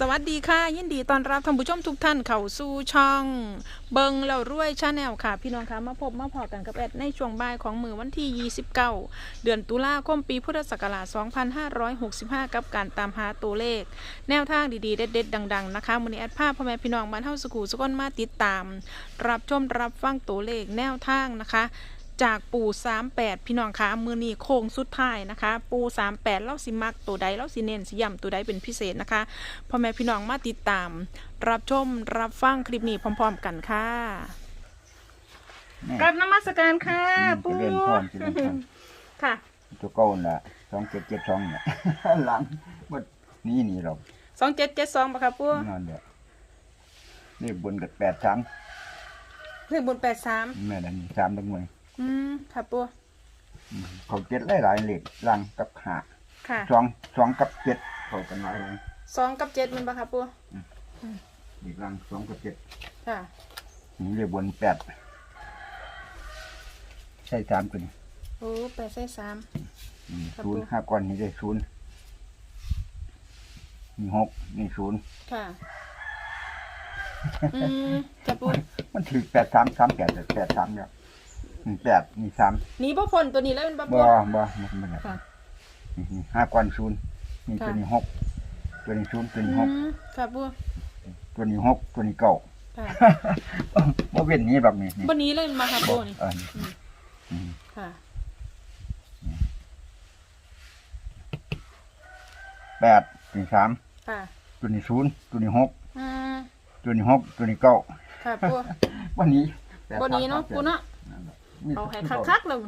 สวัสดีค่ะ ยินดีต้อนรับท่านผู้ชมทุกท่านเข้าสู่ช่อง เบิงแล้วรวยชาแนลค่ะ พี่น้องคะมาพบมาพอกันกับแอดในช่วงบ่ายของมือวันที่ 29 เดือนตุลาคมปีพุทธศักราช 2565 กับการตามหาตัวเลข แนวทางดีๆ เด็ดๆ ดัง ๆ นะคะมือนี้แอดภาพพ่อแม่พี่น้องบ้านเฮาสกูสกลมาติดตาม รับชมรับฟังตัวเลขแนวทางนะคะ จากปู38 พี่น้องคะมือนี้โค้งสุดท้ายนะคะ ปู38เล่าสิมักตัวใดเล่าสิเน้นสิย่ำตัวใดเป็นพิเศษนะคะพ่อแม่พี่น้องมาติดตาม รับชมรับฟังคลิปนี้พร้อม ๆ กันค่ะนี่กับนมัสการค่ะอืมปูเจริญพรเจริญพรค่ะตัวเก้าน่ะสองเจ็ดเจ็ดสองเนี่ยหลังบดนี่นี่หรอก2772ป่ะคะปูนั่นแหละนี่บนกับแปดสามเลขบน83แม่ดันสามตังมวย อืมค่ะปูอืมเขาเจ็ดหลายหลายๆเหล็กลังกับหาค่ะสองสองกับเจ็ดเขากันหลายเลย2กับ7มันป่ะคะปูเหล็กลังสองกับเจ็ดค่ะนี่เรียกบนแปดใช่สามตัวนี้โอ้8ใส่3อืมครับศูนย์ผมห้าก้อนนี่ได้ศูนย์นี่หกนี่ศูนย์ค่ะอืมค่ะปูมันถือแปดสามสามแปดแปดสามเนี่ย นี่แปดนี่สามหนี่บ่พ้นตัวนี้แล้วเป็นบ่บ่ปูบ่มันมันค่ะ นี่นี่ห้าก้อนศูนย์นี่ค่ะตัวนี้หกตัวนี้ศูนย์ตัวอืนี้หกมค่ะปูตัวนี้หกตัวนี้เก้าค่ะบ่เว้นนี้แบบนี้นี่วันนี้เลยมาค่ะบ่ปูนี่เออนี่อืมค่ะแปดตัวนี้สามค่ะตัวนี้ศูนย์ตัวนี้หกอืมตัวนี้หกตัวนี้เก้าค่ะปูวันนี้แปดวันนี้เนาะสมปูเนาะ นั่นแหละมี เอาให้คักๆเลย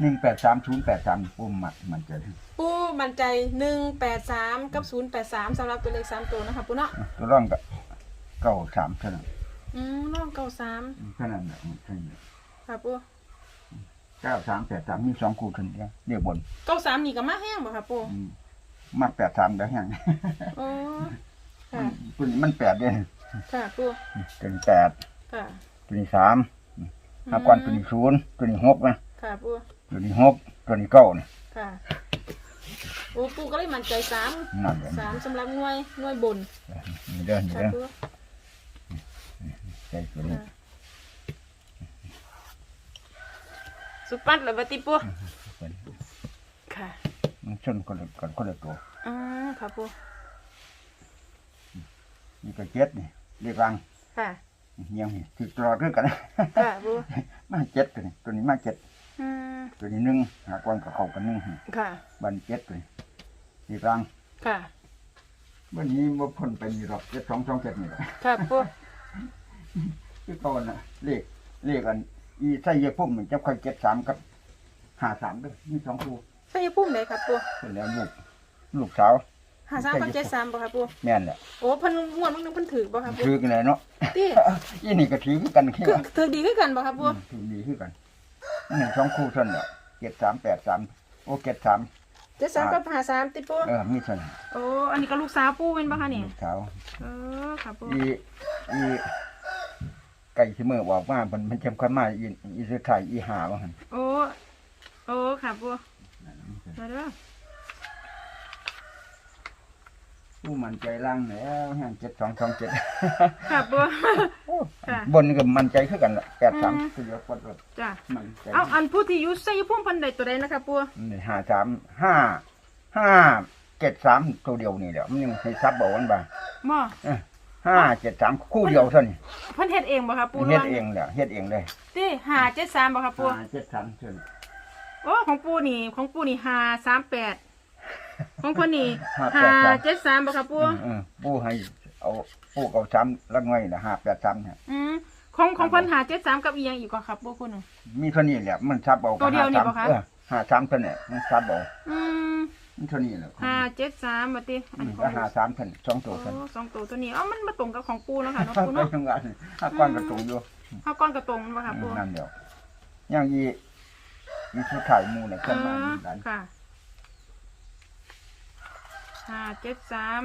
หนึ่งแปดสามศูนย์แปดสามปุ่มมัดมันจะปูมั่นใจหนึ่งแปดสามกับศูนย์แปดสามสำหรับตัวเลขสามตัวนะคะปูเนาะตัวร่องก็เก้าสามเท่านั้นอืมน้องเก้าสามเท่านั้นแหละเท่านั้นค่ะปูเก้าสามแปดสามมีสองคู่เท่านี้เรียกบนเก้าสามนี่ก็มาแห้งบ่ค่ะปูอืมมากแปดสามแล้วยังโอ้ค่ะตัวนี้มันแปดเลยค่ะปูตัวนี้แปดค่ะตัวนี้สาม ห้าก้อนตัวนี้ศูนย์ตัวนี้หกนะค่ะปูตัวนี้หกตัวนี้เก้านะค่ะ โอ้ปูก็เลยมั่นใจสามนั่นเลยสามสำหรับหน่วยหน่วยบนนี่เด้อนี่ค่ะเด้อปูใช่ตัวนี้ค่ะสุดปัดเลยบัดติปูค่ะมันชนคนละคนคนละตัวอืมค่ะปูนี่ก็เจ็ดนี่เรียกรังค่ะ เงี้ยนี่ติดตลอดด้วยกันค่ะปูมาเจ็ดตัวนี้ตัวนี้มาเจ็ดอืมตัวนี้หนึ่งหาก้อนกับเขากันหนึ่งค่ะ บันเจ็ดตัวนี้เรียกรังค่ะวันนี้ว่าพ้นไปนี่หรอกเจ็ดสองสองเจ็ดนี่แหละค่ะปูคือก่อนน่ะเลขเลขอัน อีไส้เยพุ่มมันจะค่อยเจ็ดสามกับห้าสามด้วยมีสองคู่ใส่พุ่มไหนครับปูเป็นแล้วลูกลูกสาว หาสามกับเจ็ดสามบ่ครับปูแม่นแหละโอ้เพันงวดมึงนึงเพันถือบ่ครับปูถือกันเลยเนาะตี้อีนี่ก็ถือกันแค่ถือถือดีขึ้นกันบ่ครับปูถือดีขึ้นกันหนึ่งสองคู่เท่านั้นแหละเจ็ดสามแปดสามโอ้เจ็ดสามเจ็ดสามกับหาสามติปูเออมีเท่านั้นโอ้อันนี้ก็ลูกสาวปูเป็นบ่คะนี่ลูกสาวเออครับปูอีอีไก่ที่เมื่อบอกว่ามันมันจำคัญมากอีอีสุดท้ายอีหาว่าหันโอ้โอ้ครับปูมาเด้อ ผู้มันใจล่างแล้วแห่งเจ็ดสองสองเจ็ดครับปูค่ะ บนก็มันใจขึ้นกันละแปดสามอืมคือปวดรถจ้ะมันใจเอาอันผู้ที่อยู่ใส่พุ่มเพันใดตัวใดนะครับปูนี่ห้าสามห้าห้าเจ็ดสามตัวเดียวนี่แหละมันยังให้ซับบอกวันบ่าหม้อเอ้อห้าเจ็ดสามคู่เดียวเท่านี้เพิ่นเฮ็ดเองบ่ครับปูเฮ็ดเองแหละเฮ็ดเองเลยตี้หาเจ็ดสามบ่ครับปูห้าเจ็ดสามเท่านี้โอ้ของปูนี่ของปูนี่หาสามแปด ของคนนี่ห้าหาแปดสาม เจ็ดสามบ่ครับปูเออผู้ให้เอาผู้เอาสามลักง่อยนะห้าแปดสามเนี่ยอืมของของเพิ่นหาเจ็ดสามกับอีหยังอีกกว่าครับปูคุณหนูมีเท่านี้แหละมันซับเอาตัวเดียวนี่ห้าปะคะสามเออห้าสามเท่านี้มันซับเอาอืมมันเท่านี้แหละหาเจ็ดสามบัดติอันขอก็งห้าสามเท่านี้สองตัวโอ้เท่านี้สองตัวตัวนี้เอ้ามันมาตรงกับของปูเนาะค่ะเนาะไปปูเนาะทำงานห้าก้อนกระตุงอยู่ข้าวก้อนกระตรงบ่ครับปูนั่นเดียวอย่างอีอีสุดท้ายหมูเนี่ยเอขึ้นมาอเหมือนกันค่ะ หาเจ็ดสาม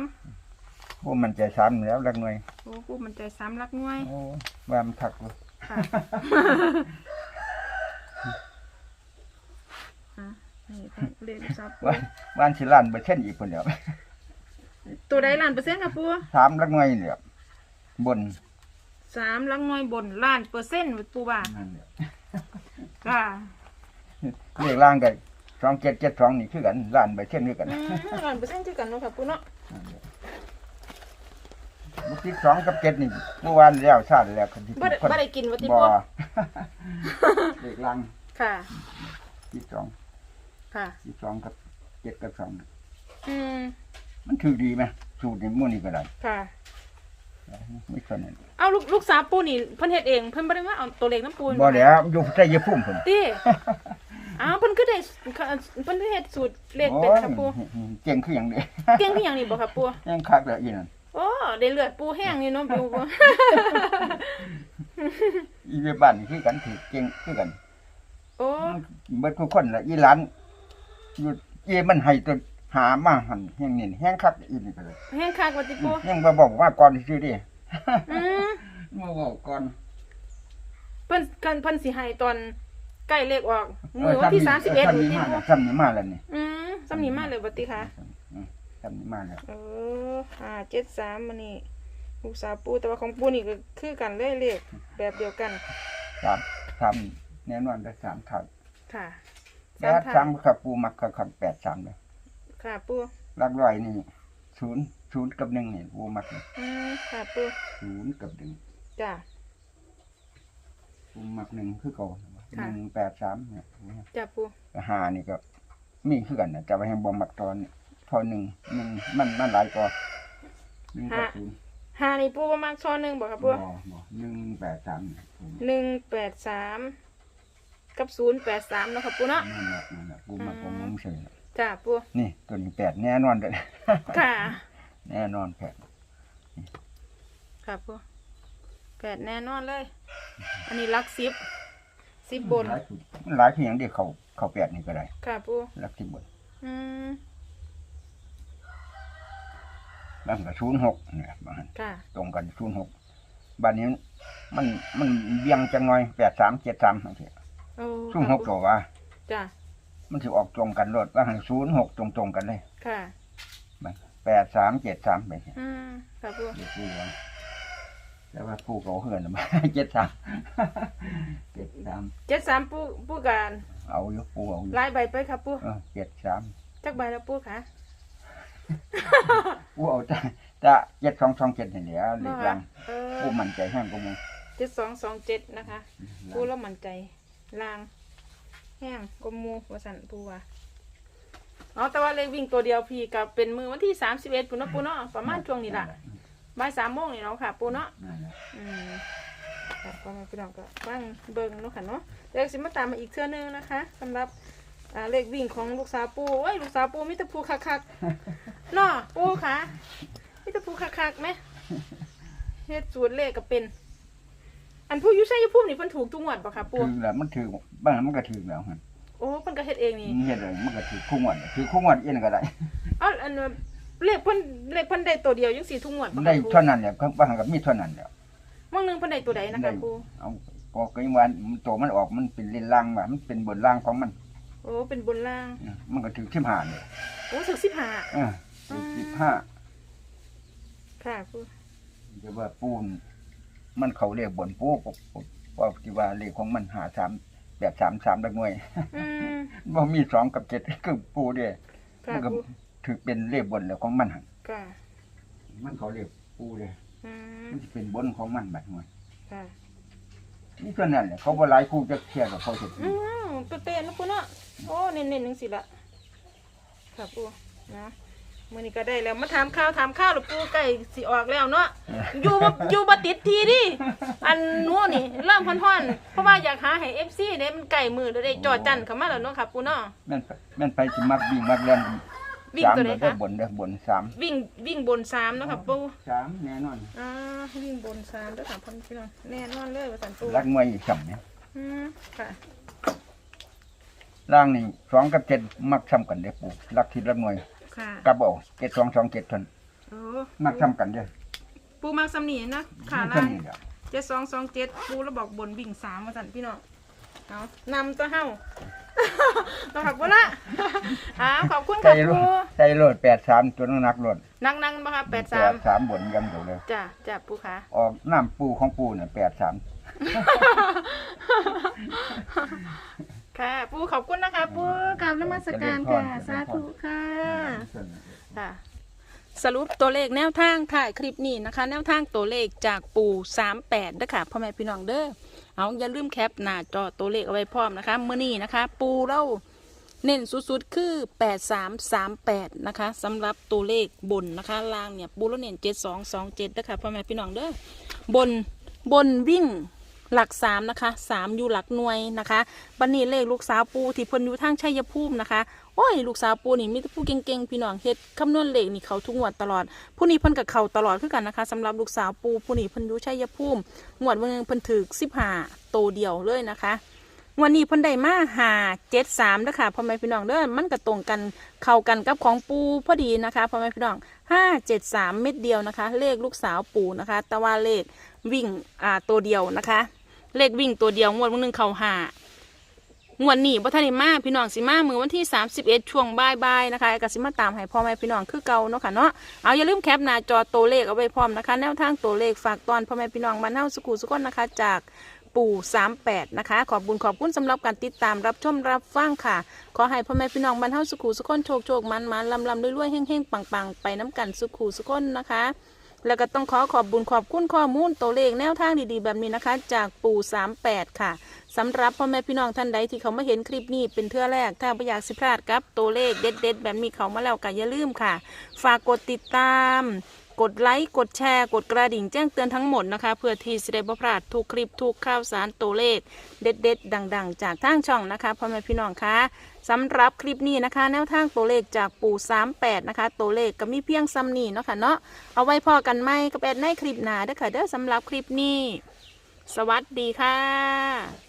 พวกมันใจซ้ำแล้วลักหน่วยโอ้ปูมันใจสามรักหน่วยโอ้ว่ามันทักเลยค่ะอะนี่เป็นเลขซับปูว่าว่านสิล้านเปอร์เซ็นต์อีกคนเดียวตัวใดล้านเปอร์เซ็นต์ค่ะปูสามลักหน่วยเนี่ยบนสามลังน้อยบนล้านเปอร์เซ็นต์ปูว่านั่นเนี่ยค่ะ เลขล่างกัน สองเจ็ดเจ็ดสองนี่คือกันล้านใบเช่นคือกันอืมล้านเปอร์เซ็นต์คือกันเนาะค่ะปูเนาะบุกที่สองกับเจ็ดนี่เมื่อวานแล้วชาติแล้วคนที่บ่ได้คนบ่ได้กินว่าติบ่ปูเลขล่างค่ะที่สองค่ะที่สองกับเจ็ดกับสองอืมมันถือดีไหมสูตรนี่มู่นี่ก็ได้ค่ะไม่ส่วนนั้นเอาลูกลูกสาวปูนี่เพิ่นเฮ็ดเองเพิ่นบ่ได้มาเอาตัวเลขน้ำปูนบ่แล้วอยู่ใส่ยาพุ่มผมติอ้าวเพิ่นคือ ได้เพิ่นคือเฮ็ดสูตรเลขเป็นค่ะปูโอ้ยเก่งคืออย่างเดียวเก่งคือหยังนี่บ่ค่ะปูยังคักเลยอีนั่นโอ้ได้เลือดปูแห้งนี่เนาะปูอีเวบ้านนี่คือกันถือเก่งคือกัน โอ้เบิดทุกคนละอีหลานอยู่เอมันให้ตัวหามาหันแห่งนี่แห่งคักอีนี่ก็เลยแห้งคักว่าติปูยังมาบอกว่าก่อนซื่อดิอืมมาบอกก่อนเพิ่นกันเพิ่นสิให้ตอน ใกล้เลขออกมื้อวันที่31ซ้ำบ่นี้ติมาปูแล้วซ้ำนี้มาแล้วนี่อืมสำนีมาเลยบ่ติค่ะอืมซ้ำนี้มาแล้วเออห้าเจ็ดสามมันนี่ลูกสาวปูแต่ว่าของปูนี่ก็คือกันเลยเลขแบบเดียวกันสามสามแน่นอนได้สามถังค่ะแปสามดทาสางมขับปูมักขับแปดสามเลยค่ะปูหลักร้อยนี่ศูนย์ศูนย์กับหนึ่งนี่ปูมักเลยอืมค่ะปูศูนย์กับหนึ่งจ้ะปูมักหนึ่งคือเก่า หค่ะ นึ่งแปดสามเนี่ยจ้ะปูหานี่ก็มีคือกันนะจะไปให้บ่มักตอนทอหนึ่งหนึ่งมันมันหลายกว่าหนึ่งกับศูนย์หานี่ปูประมาณช้อนหนึ่งบอกค่ะปูบ่บ่หนึ่งแปดสามเนี่ยปูหนึ่งแปดสามกับศูนย์แปดสามเนาะค่ะปูเนาะนั่นแหละนั่นแหละปูมักผมมึงเฉยจ้ะปูนี่ตัวนี้แปดแน่นอนเลย ค่ะ แน่นอนแปดค่ะปูแปดแน่นอนเลย อันนี้ลักสิบ สิบบน หลายสุดมันหลายเพียงเดียวเขาเขาแปดนี่ก็ได้ค่ะปูรักสิบบนอืมแล้วก็ศูนย์หกเนี่ยบางอันค่ะ ตรงกันศูนย์หกบ้านนี้มันมันเบี่ยงจังหน่อยแปดสามเจ็ดสามบางทีโอ้ศูนย์หกค่ะตัวว่า จ้ะ มันถือออกตรงกันรถว่าให้ศูนย์หกตรงตรงๆกันเลยค่ะ แปดสามเจ็ดสามไปเนี่ยอืมค่ะปู เดี๋ยวพูดว่า แต่ว่าผู้เขาเหือนมาเจ็ดสามเจ็ดสามเจ็ดสามปูปูการเอาอยู่ปูเอาอยู่ลายใบไปครับปูเออเจ็ดสามจักใบแล้วปูค่ะปูเอาจะจะเจ็ดสองสองเจ็ดนี่แหละเหล็กลังเออปูมั่นใจแห้งกูมึงเจ็ดสองสองเจ็ดนะคะปูแล้วมั่นใจลาง แห้งกลมมูวสันปูว่าอ๋อแต่ว่าเลขวิ่งตัวเดียวพี่กับเป็นมือวันที่สามสิบเอ็ดปูเนาะปูเนาะประมาณช่วงนี้ล่ะ บ่ายสามโมงนี่เนาะค่ะ ปูเนาะนั่นแหละอืมครับก็มาพี่น้องก็ฟังเบิ่งเนาะค่ะเนาะเดี๋ยวสิมาตามมาอีกเทื่อนึงนะคะสำหรับอ่าเลขวิ่งของลูกสาวปูโอ้ยลูกสาวปูมิตรภูคักๆเนาะปูค่ะมิตรภูคักๆไหมเฮ็ดสูตรเลขก็เป็น อันผู้อยุชัยภูมินี่เพิ่นถูกทุกงวดป่ะคะปูถือแล้วมันถือบ้านมันก็ถือแล้วฮะโอ้เพิ่นก็เฮ็ดเองนี่มันเฮ็ดเลยมันก็ถือคู่งวดถือคู่งวดเอ็นก็ได้ เอ้าอันว่า เลขเพิ่นเลขเพิ่นได้ตัวเดียวจังสี่ทุกงวดมันป่ะได้คะปูเท่านั้นแหละบ้านก็มีเท่านั้นแหล้วมื้อนึงเพิ่นได้ตัวใดนะคะปูเอาก็กยังวันมันโตมันออกมันเป็นเลนล่างว่ามันเป็นบนล่างของมันโอ้เป็นบนล่างเออมันก็ถือทิมหาเนี่ยโอ้ถึก15เออถือสิบห้าค่ะปูจะว่าปูน มันเขาเรียกบนปูปกว่าที่ว่าเลขของมันหาสามแบบสามสามดักหน่วยอืมว่ามีสองกับเจ็ดคือปูเด้ ค่ะมันก็ปู ถือเป็นเลขบนแล้วของมันหั่นค่ะมันเขาเรียกปูเด้อืมมันจะเป็นบนของมันบัดหน่วยค่ะนี่เท่านั้นแหละเขาบ่หลายคู่จะเทียบกับเขาเสร็จอืมตัวเต้นนะปูเนาะโอ้เน้นๆจังซี่ละค่ะปูนะมื้อนี้ก็ได้แล้วมาถามข้าวถามข้าวหรือปูใกล้สิออกแล้วเนาะอยู่บ่อยู่บ่ติดทีดิอันหนู้นี่เริ่มฮ้อนๆ เพราะว่าอยากหาให้ FC เด้มันใกล้มือแล้วได้จอจันเข้ามาแล้วเนาะค่ะปูเนาะแม่นไปแม่นไปสิมักวิ่งมักเล่น วิ่งสามตัวไหนเด้อคะบนเด้อบนสามวิ่งวิ่งบนสามเนาะค่ะปูสามแน่นอนอ่าวิ่งบนสามเด้อค่ะพ่อพี่น้องแน่นอนเลยว่าสันปูรักมวยอีกสำเนี่ยอืมค่ะล่างนี่สองกับเจ็ดมักซ้ำกันเด้อปู่รักที่รักมวยค่ะกับเอาเจ็ดสองสองเจ็ดทนโอ้มักซ้ำกันเด้อปูมักสำนีนะค่ะเท่าล่างนี้เดียวเจ็ดสองสองเจ็ดปูแล้วบอกบนวิ่งสามมาสั่นพี่น้องเอานำตัวเฮ้า ต้องหักบ่ละอ่าขอบคุณใจค่ะโลปูดใจโลดแปดสามตัวน้ำหนักโลดนั่งนั่งบ่ครับแปดแปสามดสามบนกันอยู่เลยจ้ะจ้ะปูค่ะ ออกน้ำปูของปูเนี่ยแปดสาม ค่ะ ปูขอบคุณนะคะ ปูกราบนมัสการค่ะ สาธุค่ะ ค่ะ สรุปตัวเลขแนวทางถ่ายคลิปนี้นะคะ แนวทางตัวเลขจากปู่38นะคะพ่อแม่พี่น้องเด้อ เอาอย่าลืมแคปหน้าจอตัวเลขเอาไว้พร้อมนะคะเมื่อนี้นะคะ ปูเราเน้นสุดๆคือ 8338 นะคะสำหรับตัวเลขบนนะคะล่างเนี่ยปูเราเน้น7227นะคะพ่อแม่พี่น้องเด้อบนบนวิ่งหลักสามนะคะสามอยู่หลักหน่วยนะคะบันนี้เลขลูกสาวปูที่เพิ่นอยู่ทางชัยภูมินะคะ โอ้ยลูกสาวปูนี่มีแต่ผู้เก่งๆพี่น้องเฮ็ดคำนวณเลขนี่เขาทุกงวดตลอด ผู้นี้เพิ่นกับเขาตลอดคือกันนะคะสำหรับลูกสาวปูผู้นี้เพิ่นอยู่ชัยภูมิงวดวันนึงเพิ่นถือ15โตเดียวเลยนะคะวันนี้เพิ่นได้มาหา73เด้อค่ะคะพ่อแม่พี่น้องเด้อมันก็ตรงกันเข้ากันกับของปูพอดีนะคะพ่อแม่พี่น้อง573เจ็ดสามเม็ดเดียวนะคะ เลขลูกสาวปูนะคะแต่ว่าเลขวิ่งอ่าตัวเดียวนะคะ เลขวิ่งตัวเดียวงวดวันนึงเข้าหา งวดนี้บ่ทันได้มาพี่น้องสิมามือวันที่ 31 ช่วงบ่ายๆนะคะก็สิมาตามให้พ่อแม่พี่น้องคือเก่าเนาะค่ะเนาะเอาอย่าลืมแคปหน้าจอตัวเลขเอาไว้พร้อมนะคะ แนวทางตัวเลขฝากตอนพ่อแม่พี่น้องบ้านเฮาสุขุสุขนนะคะ จากปู่ 38 นะคะ ขอบบุญขอบคุณสำหรับการติดตามรับชมรับฟังค่ะ ขอให้พ่อแม่พี่น้องบ้านเฮาสุขุสุขนโชคโชคมันมันลำลำรวยๆเฮงๆปังๆ ไปน้ำกันสุขุสุขนนะคะ แล้วก็ต้องขอขอบบุญขอบคุณข้อมูลตัวเลขแนวทางดีๆ แบบนี้นะคะ จากปู่ 38 ค่ะสำหรับพ่อแม่พี่น้องท่านใดที่เขามาเห็นคลิปนี้เป็นเทื่อแรก ถ้าไม่อยากสิพลาดกับตัวเลขเด็ด ๆ แบบนี้เขามาแล้วก็อย่าลืมค่ะ ฝากกดติดตาม กดไลค์กดแชร์ กดกระดิ่งแจ้งเตือนทั้งหมดนะคะ เพื่อที่จะได้บ่พลาดทุกคลิปทุกข่าวสารตัวเลข เด็ด ๆ ดัง ๆ จากทางช่องนะคะพ่อแม่พี่น้องคะสำหรับคลิปนี้นะคะ แนวทางตัวเลขจากปู่ 38 นะคะ ตัวเลขก็มีเพียงซ้ำนี่เนาะค่ะเนาะเอาไว้พอกันไหมกับแอดในคลิปหนาเด้อค่ะเด้อสำหรับคลิปนี้ สวัสดีค่ะ